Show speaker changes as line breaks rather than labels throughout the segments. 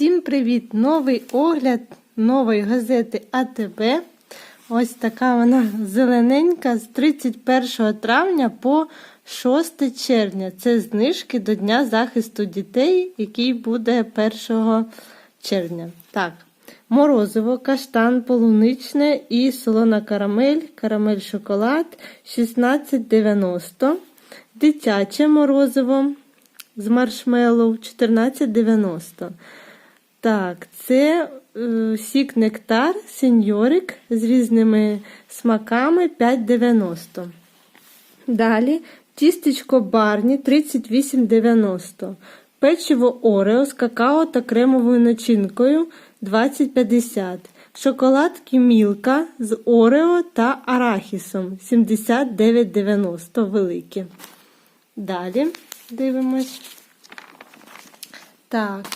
Всім привіт! Новий огляд нової газети АТБ. Ось така вона зелененька з 31 травня по 6 червня. Це знижки до Дня захисту дітей, який буде 1 червня. Так, морозиво, каштан, полуничне і солона карамель, карамель шоколад 16,90. Дитяче морозиво з маршмеллоу 14,90. Так, це е, сік нектар, сеньорик з різними смаками 5,90. Далі тістечко барні 38,90. Печиво Орео з какао та кремовою начинкою 20,50. Шоколадки Мілка з Орео та арахісом 79,90 великі. Далі дивимось. Так,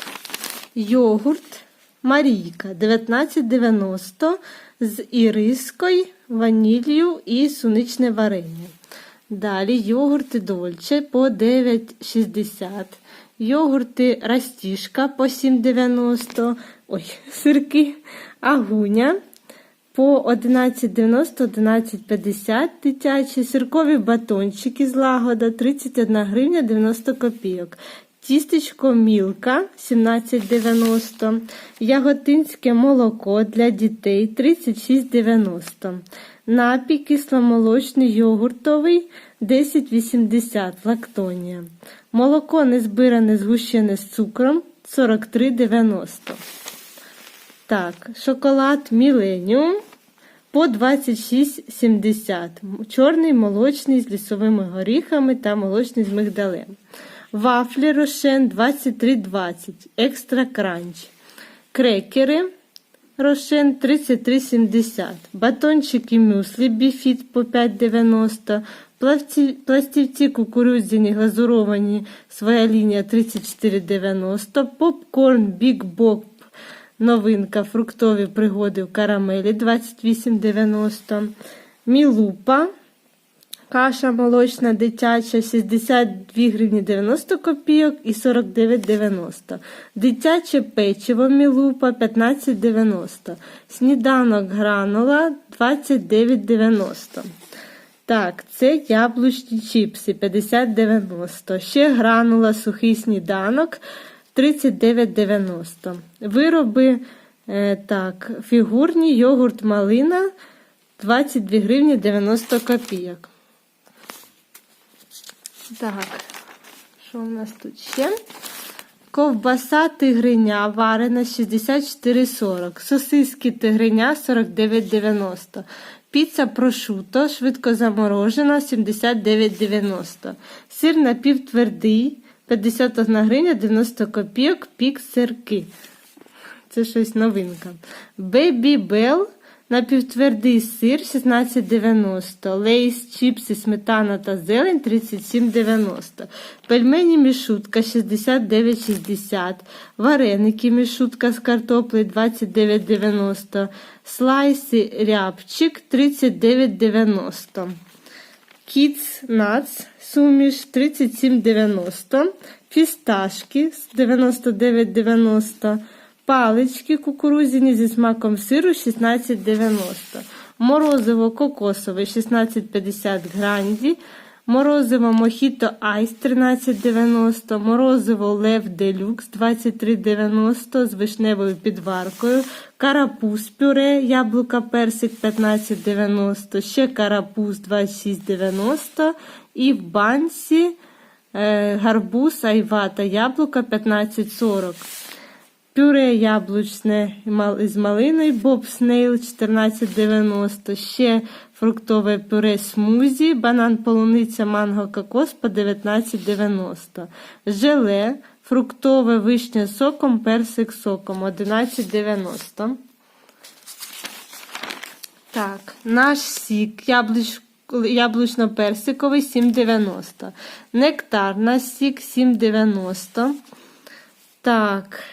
йогурт Марійка 19,90 з ірискою, ваніллю і суничне варення. Далі йогурти Дольче по 9,60. Йогурти Растішка по 7,90. Ой, сирки Агуня по 11,90, 11,50 дитячі. Сиркові батончики з лагода 31 гривня 90 копійок. Тістечко Мілка 17,90. Яготинське молоко для дітей 36,90. Напій кисломолочний йогуртовий 10,80 лактонія. Молоко незбиране згущене з цукром 43,90. Так, шоколад Міленіум по 26,70. Чорний молочний з лісовими горіхами та молочний з мигдалем. Вафлі Рошен 23,20. Екстра кранч. Крекери Рошен 33,70. Батончики мюслі Біфіт по 5,90. Плавці- Пластівці кукурудзяні глазуровані своя лінія 34,90. Попкорн Big Bop Новинка фруктові пригоди в карамелі 28,90. Мілупа. Каша молочна дитяча 62 гривні 90 копійок і 49,90. Дитяче печиво Мілупа 15,90. Сніданок гранула 29,90. Так, це яблучні чіпси 50,90. Ще гранула сухий сніданок 39,90. Вироби е, так, фігурні йогурт малина 22 гривні 90 копійок. Так, що у нас тут ще? Ковбаса тигриня варена 64,40. Сосиски тигриня 49,90. Піца прошуто, швидко заморожена 79,90. Сир напівтвердий 51 гривня 90 копійок, пік сирки. Це щось новинка. Baby Bell напівтвердий сир 16,90. Лейс, чіпси, сметана та зелень 37,90. Пельмені мішутка 69,60. Вареники мішутка з картоплею 29,90. Слайси рябчик 39,90. Kids Nuts суміш 37,90. Фісташки 99,90. Палички кукурудзяні зі смаком сиру 16,90. Морозиво кокосове 16,50 гранді. Морозиво Мохіто Айс 13,90. Морозиво Лев Делюкс 23,90 з вишневою підваркою. Карапуз пюре, яблука персик 15,90. Ще карапуз 26,90. І в банці е, гарбуз, айва та яблука 15,40. Пюре яблучне з малиною Боб Снейл 14,90. Ще фруктове пюре смузі, банан полуниця, манго, кокос по 19,90. Желе фруктове вишня соком, персик соком 11,90. Так, наш сік яблуч... яблучно-персиковий 7,90. Нектар наш сік 7,90. Так,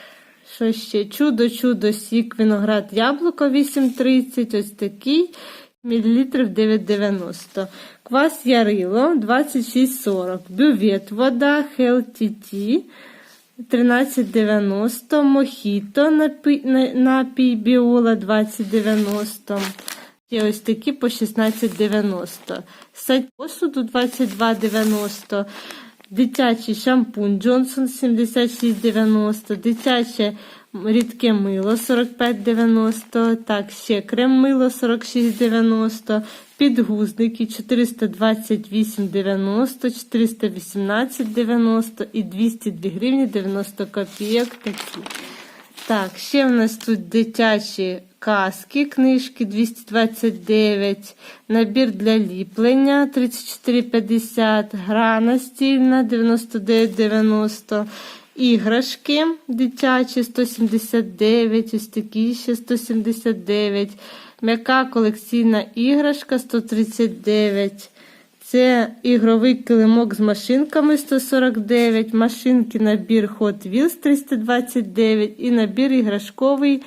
що ще? Чудо, чудо, сік, виноград, яблуко 8,30. Ось такий. Мілілітрів 9,90. Квас ярило 26,40. Бювет, вода, Tea 13,90, мохіто напій, біола 20,90. І ось такі по 16,90. Сет посуду 22,90. Дитячий шампунь Джонсон 76,90. Дитяче рідке мило 45,90. Так, ще крем мило 46,90. Підгузники 428,90, 418,90 і 202 гривні 90 копійок такі. Так, ще в нас тут дитячі каски, книжки 229, набір для ліплення 34,50, гра настільна 99,90, іграшки дитячі 179, ось такі ще 179, м'яка колекційна іграшка 139. Це ігровий килимок з машинками 149, машинки набір Hot Wheels 329 і набір іграшковий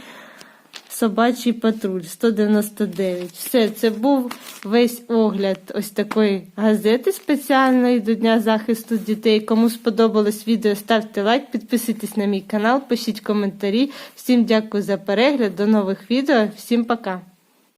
собачий патруль 199. Все, це був весь огляд ось такої газети спеціальної до Дня захисту дітей. Кому сподобалось відео, ставте лайк, підписуйтесь на мій канал, пишіть коментарі. Всім дякую за перегляд, до нових відео, всім пока!